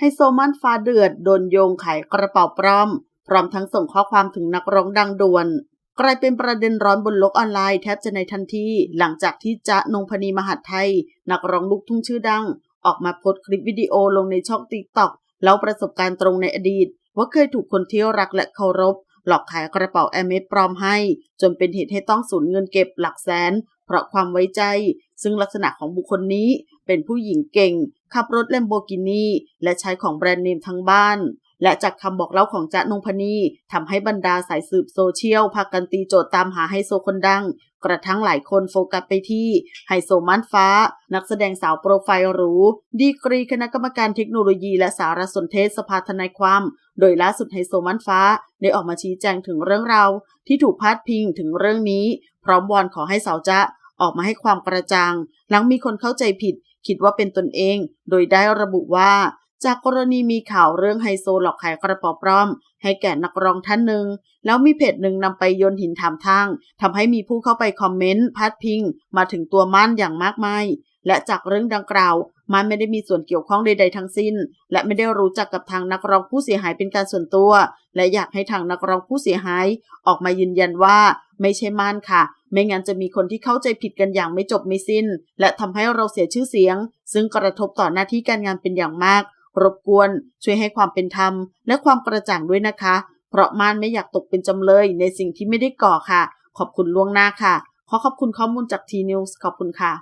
ไฮโซมันฟ้าเดือดโดนโยงขายกระเป๋าปลอม พร้อมทั้งส่งข้อความถึงนักร้องดังด่วนกลายเป็นประเด็นร้อนบนโลกออนไลน์แทบจะในทันที หลังจากที่จ๊ะนงพนีมหาดไทย นักร้องลูกทุ่งชื่อดัง ออกมาโพสต์คลิปวิดีโอลงในช่องติ๊กต็อกเล่าประสบการณ์ตรงในอดีต ว่าเคยถูกคนที่รักและเคารพ หลอกขายกระเป๋าแอร์เมสปลอมให้ จนเป็นเหตุให้ต้องสูญเงินเก็บหลักแสน เพราะความไว้ใจ ซึ่งลักษณะของบุคคลนี้ เป็นผู้หญิงเก่ง ขับรถเลมโบกินีและใช้ของแบรนด์เนมทั้งบ้าน และจากคำบอกเล่าของจ๊ะนงพนีทำให้บรรดาสายสืบโซเชียลพากันตีโจทย์ตามหาไฮโซคนดัง กระทั่งหลายคนโฟกัสไปที่ไฮโซม่านฟ้า นักแสดงสาวโปรไฟล์หรูดีกรีคณะกรรมการเทคโนโลยีและสารสนเทศสภาทนายความ โดยล่าสุดไฮโซม่านฟ้าได้ออกมาชี้แจงถึงเรื่องราวที่ถูกพาดพิงถึงเรื่องนี้ พร้อมวอนขอให้สาวจ๊ะออกมาให้ความกระจ่าง หลังมีคนเข้าใจผิด คิดว่าเป็นตนเอง โดยได้ระบุว่า จากกรณีมีข่าวเรื่องไฮโซหลอกขายกระเป๋าปลอม ให้แก่นักร้องท่านหนึ่ง แล้วมีเพจหนึ่งนำไปโยนหินถามทางทำให้มีผู้เข้าไปคอมเมนต์พัดพิง มาถึงตัวม่านอย่างมากมาย และจากเรื่องดังกล่าวมันไม่ได้มีส่วนเกี่ยวข้องใดๆทั้งสิ้น และไม่ได้รู้จักกับทางนักร้องผู้เสียหายเป็นการส่วนตัว และอยากให้ทางนักร้องผู้เสียหาย ออกมายืนยันว่าไม่ใช่ม่านค่ะ ไม่งั้นจะมีคนที่เข้าใจผิดกันอย่างไม่จบไม่สิ้น และทำให้เราเสียชื่อเสียง ซึ่งกระทบต่อหน้าที่การงานเป็นอย่างมาก รบกวนช่วยให้ความเป็นธรรม และความกระจ่างด้วยนะคะ เพราะม่านไม่อยากตกเป็นจำเลยในสิ่งที่ไม่ได้ก่อค่ะ ขอบคุณล่วงหน้าค่ะ ขอขอบคุณข้อมูลจากทีนิวส์ขอบคุณค่ะ